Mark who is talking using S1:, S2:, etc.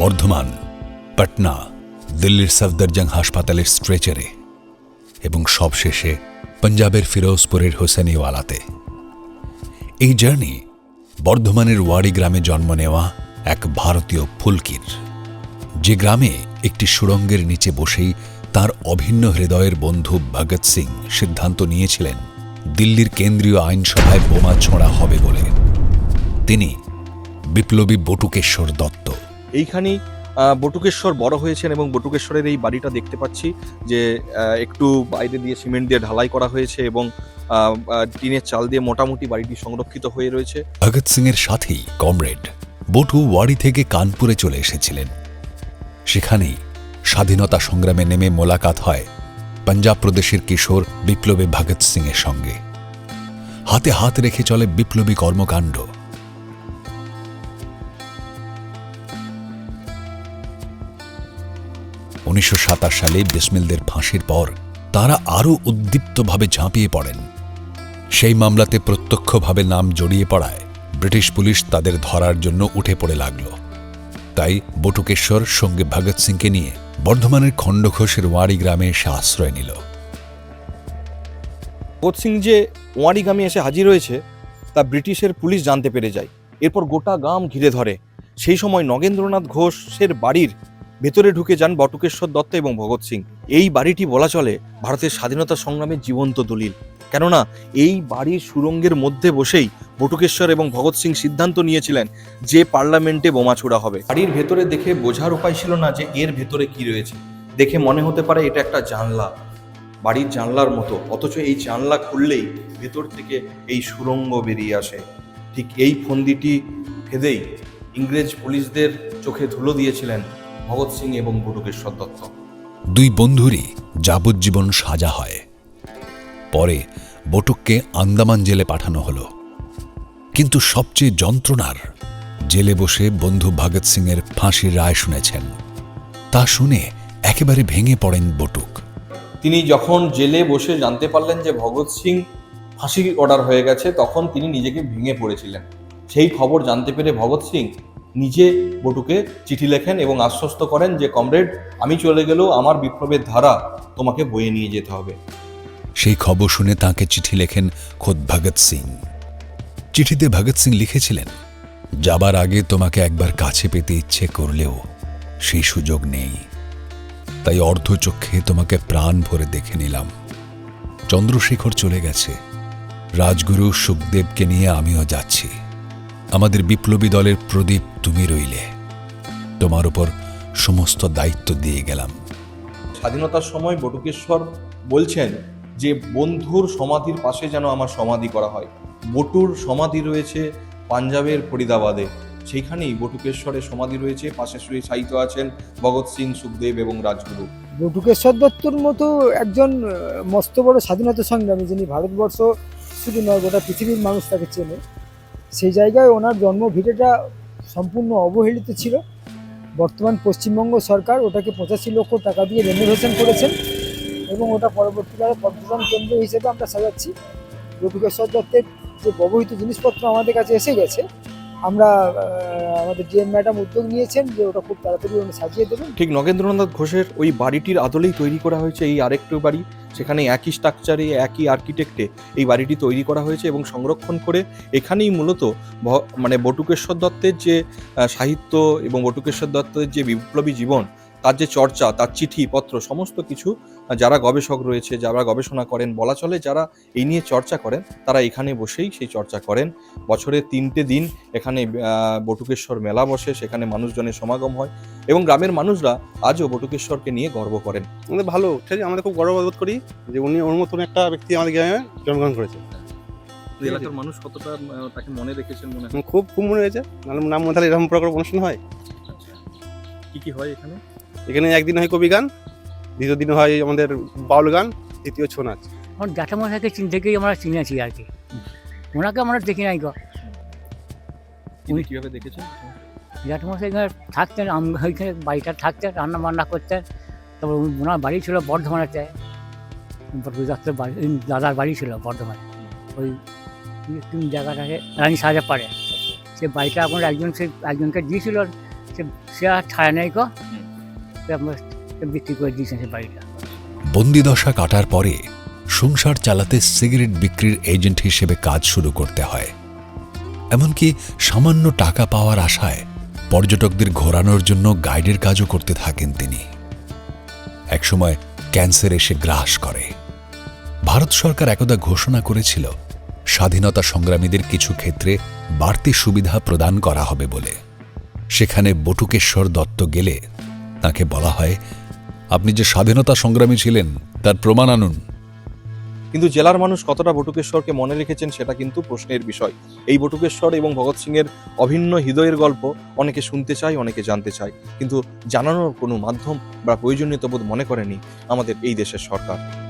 S1: বর্ধমান, পাটনা, দিল্লির সফদরজং হাসপাতালের স্ট্রেচারে এবং সবশেষে পাঞ্জাবের ফিরোজপুরের হোসেনিওয়ালাতে। এই জার্নি বর্ধমানের ওয়াড়ি গ্রামে জন্ম নেওয়া এক ভারতীয় ফুলকির। যে গ্রামে একটি সুড়ঙ্গের নিচে বসেই তার অভিন্ন হৃদয়ের বন্ধু ভগৎ সিং সিদ্ধান্ত নিয়েছিলেন, দিল্লির কেন্দ্রীয় আইনসভায় বোমা ছোঁড়া হবে বলে। তিনি বিপ্লবী বটুকেশ্বর দত্ত
S2: এইখানেই বটুকেশ্বর বড় হয়েছেন এবং বটুকেশ্বরের এই বাড়িটা দেখতে পাচ্ছি যে একটু বাইরে দিয়ে সিমেন্ট দিয়ে ঢালাই করা হয়েছে এবং টিনের চাল দিয়ে মোটামুটি বাড়িটি সংরক্ষিত হয়ে রয়েছে।
S1: ভগৎ সিং এর সাথেই কমরেড বটু ওয়াড়ি থেকে কানপুরে চলে এসেছিলেন। সেখানেই স্বাধীনতা সংগ্রামে নেমে মোলাকাত হয় পাঞ্জাব প্রদেশের কিশোর বিপ্লবী ভগৎ সিংয়ের সঙ্গে। হাতে হাত রেখে চলে বিপ্লবী কর্মকাণ্ড। উনিশশো সাতাশ সালে বিসমিলদের ফাঁসির পর তারা আরও উদ্দীপ্তভাবে ঝাঁপিয়ে পড়েন। সেই মামলাতে প্রত্যক্ষভাবে নাম জড়িয়ে পড়ায়, ব্রিটিশ পুলিশ তাদের ধরার জন্য উঠে পড়ে লাগল। তাই বটুকেশ্বর সঙ্গে ভগৎ সিংকে নিয়ে বর্ধমানের খণ্ডঘোষের ওয়াড়ি গ্রামে এসে আশ্রয় নিল।
S2: ভগৎ সিং যে ওয়ারিগামে এসে হাজির হয়েছে, তা ব্রিটিশের পুলিশ জানতে পেরে যায়। এরপর গোটা গ্রাম ঘিরে ধরে। সেই সময় নগেন্দ্রনাথ ঘোষের বাড়ির ভেতরে ঢুকে যান বটুকেশ্বর দত্ত এবং ভগৎ সিং। এই বাড়িটি বলা চলে ভারতের স্বাধীনতা সংগ্রামের জীবন্ত দলিল। কেননা, এই বাড়ির সুরঙ্গের মধ্যে বসেই বটুকেশ্বর এবং ভগৎ সিং সিদ্ধান্ত নিয়েছিলেন যে পার্লামেন্টে বোমা ছোড়া হবে। বাড়ির ভেতরে দেখে বোঝার উপায় ছিল না যে এর ভেতরে কি রয়েছে। দেখে মনে হতে পারে এটা একটা জানলা। বাড়ির জানলার মতো, অথচ এই জানলা খুললেই ভেতর থেকে এই সুরঙ্গ বেরিয়ে আসে। ঠিক এই ফন্দিটি ভেদেই ইংরেজ পুলিশদের চোখে ধুলো দিয়েছিলেন ভগৎ সিং এবং বটুকেশ্বর দত্ত।
S1: দুই বন্ধুরই যাবজ্জীবন সাজা হয়। পরে বটুককে আন্দামান জেলে পাঠানো হলো। কিন্তু সবচেয়ে যন্ত্রণার জেলে বসে বন্ধু ভগৎ সিংয়ের ফাঁসির রায় শুনেছেন। তা শুনে একেবারে ভেঙে পড়েন বটুক।
S2: তিনি যখন জেলে বসে জানতে পারলেন যে ভগৎ সিং ফাঁসির অর্ডার হয়ে গেছে তখন তিনি নিজেকে ভেঙে পড়েছিলেন। সেই খবর জানতে পেরে ভগৎ সিং নিজে বটুকে চিঠি লেখেন এবং আশ্বস্ত করেন যে, কমরেড, আমি চলে গেলেও আমার বিপ্লবের ধারা তোমাকে বয়ে নিয়ে যেতে হবে।
S1: সেই খবর শুনে তাকে চিঠি লেখেন খোদ ভগৎ সিং। চিঠিতে ভগৎ সিং লিখেছিলেন, যাবার আগে তোমাকে একবার কাছে পেতে ইচ্ছে করলেও সেই সুযোগ নেই। তাই অর্ধচক্ষে তোমাকে প্রাণ ভরে দেখে নিলাম। চন্দ্রশেখর চলে গেছে। রাজগুরু সুখদেবকে নিয়ে আমিও যাচ্ছি। আমাদের বিপ্লবী দলের প্রদীপ তুমি রইলে। তোমার উপর সমস্ত দায়িত্ব দিয়ে গেলাম।
S2: স্বাধীনতার সময় বটুকেশ্বর বলছেন যে বন্ধুর সমাধির পাশে যেন আমার সমাধি করা হয়। বটুর সমাধি রয়েছে পাঞ্জাবের ফরিদাবাদে। সেইখানেই বটুকেশ্বরের সমাধি রয়েছে। পাশে শুয়ে সাহিত্য আছেন ভগৎ সিং সুখদেব এবং রাজগুরু।
S3: বটুকেশ্বর দত্তর মতো একজন মস্ত বড় স্বাধীনতা সংগ্রামী যিনি ভারতবর্ষ শুধু নয় গোটা পৃথিবীর মানুষ তাকে চেনে। সেই জায়গায় ওনার জন্ম ভিটেটা সম্পূর্ণ অবহেলিত ছিল। বর্তমান পশ্চিমবঙ্গ সরকার ওটাকে পঁচাশি লক্ষ টাকা দিয়ে রেনোভেশন করেছেন এবং ওটা পরবর্তীকালে পর্যটন কেন্দ্র হিসেবে আমরা সাজাচ্ছি। রবিকেশ্বর দত্তের যে ব্যবহৃত জিনিসপত্র আমাদের কাছে এসে গেছে আমরা আমাদের ডিএম ম্যাডাম উদ্যোগ নিয়েছেন যে ওটা খুব তাড়াতাড়ি উনি সাজিয়ে দেবেন।
S2: ঠিক নগেন্দ্রনাথ ঘোষের ওই বাড়িটির আদলেই তৈরি করা হয়েছে, এই আরেকটু বাড়ি, সেখানে একই স্ট্রাকচারে একই আর্কিটেক্টে এই বাড়িটি তৈরি করা হয়েছে এবং সংরক্ষণ করে এখানেই মূলত মানে বটুকেশ্বর দত্তের যে সাহিত্য এবং বটুকেশ্বর দত্তের যে বিপ্লবী জীবন তার যে চর্চা তার চিঠি পত্র সমস্ত কিছু যারা গবেষক রয়েছে যারা গবেষণা করেন বলা চলে যারা এই নিয়ে চর্চা করেন তারা এখানে বসেই সেই চর্চা করেন। বছরের তিনটে দিন এখানে বটুকেশ্বর মেলা বসে সেখানে মানুষজনের সমাগম হয় এবং গ্রামের মানুষরা আজও বটুকেশ্বরকে নিয়ে গর্ব করেন।
S4: আমাদের ভালো ঠিক আছে? আমাদের খুব গর্ববোধ করি যে উনি ওর মতন একটা ব্যক্তি আমাদের গ্রামে জন্মগ্রহণ করেছে
S2: এলাকার মানুষ কতটা তাকে মনে রেখেছেন মনে
S4: আমার খুব খুব মনে হয়েছে। নাম মনে তাহলে এরকম প্রকার অনুষ্ঠান হয়।
S2: কি কি হয় এখানে?
S4: এখানে একদিন হয় কবি গান দ্বিতীয় দিন হয় আমাদের বাউল গান তৃতীয় ছৌ নাচ।
S5: আমার জ্যাঠামশাইকে চিন থেকেই আমরা চিনেছি আর কি। ওনাকে আমরা দেখি নাই গো।
S2: তিনি কীভাবে দেখেছেন?
S5: জ্যাঠামশাই এখানে থাকতেন আম- ওইখানে বাড়িটা থাকতেন রান্না বান্না করতেন তারপর ওনার বাড়ি ছিল বর্ধমানেতে। দত্তের বাড়ি দাদার বাড়ি ছিল বর্ধমানে। ওই কোন জায়গাটাকে রানী সাজা পারে সে বাড়িটা এখন একজন সে একজনকে দিয়েছিল সে সে আর ছাড়া নেই সে বিক্রি করে দিয়েছেন সে বাড়িটা।
S1: বন্দিদশা কাটার পরে সংসার চালাতে সিগারেট বিক্রির এজেন্ট হিসেবে কাজ শুরু করতে হয়। এমনকি সামান্য টাকা পাওয়ার আশায় পর্যটকদের ঘোরানোর জন্য গাইডের কাজও করতে থাকেন তিনি। একসময় ক্যান্সার এসে গ্রাস করে। ভারত সরকার একদা ঘোষণা করেছিল, স্বাধীনতা সংগ্রামীদের কিছু ক্ষেত্রে বাড়তি সুবিধা প্রদান করা হবে বলে। সেখানে বটুকেশ্বর দত্ত গেলে তাকে বলা হয়, আপনি যে স্বাধীনতা সংগ্রামী ছিলেন, তার প্রমাণ আনুন।
S2: কিন্তু জেলার মানুষ কতটা বটুকেশ্বরকে মনে রেখেছেন সেটা কিন্তু প্রশ্নের বিষয়। এই বটুকেশ্বর এবং ভগৎ সিংয়ের অভিন্ন হৃদয়ের গল্প অনেকে শুনতে চায়, অনেকে জানতে চায়। কিন্তু জানানোর কোনো মাধ্যম বা প্রয়োজনীয়তা বোধ মনে করেনি আমাদের এই দেশের সরকার।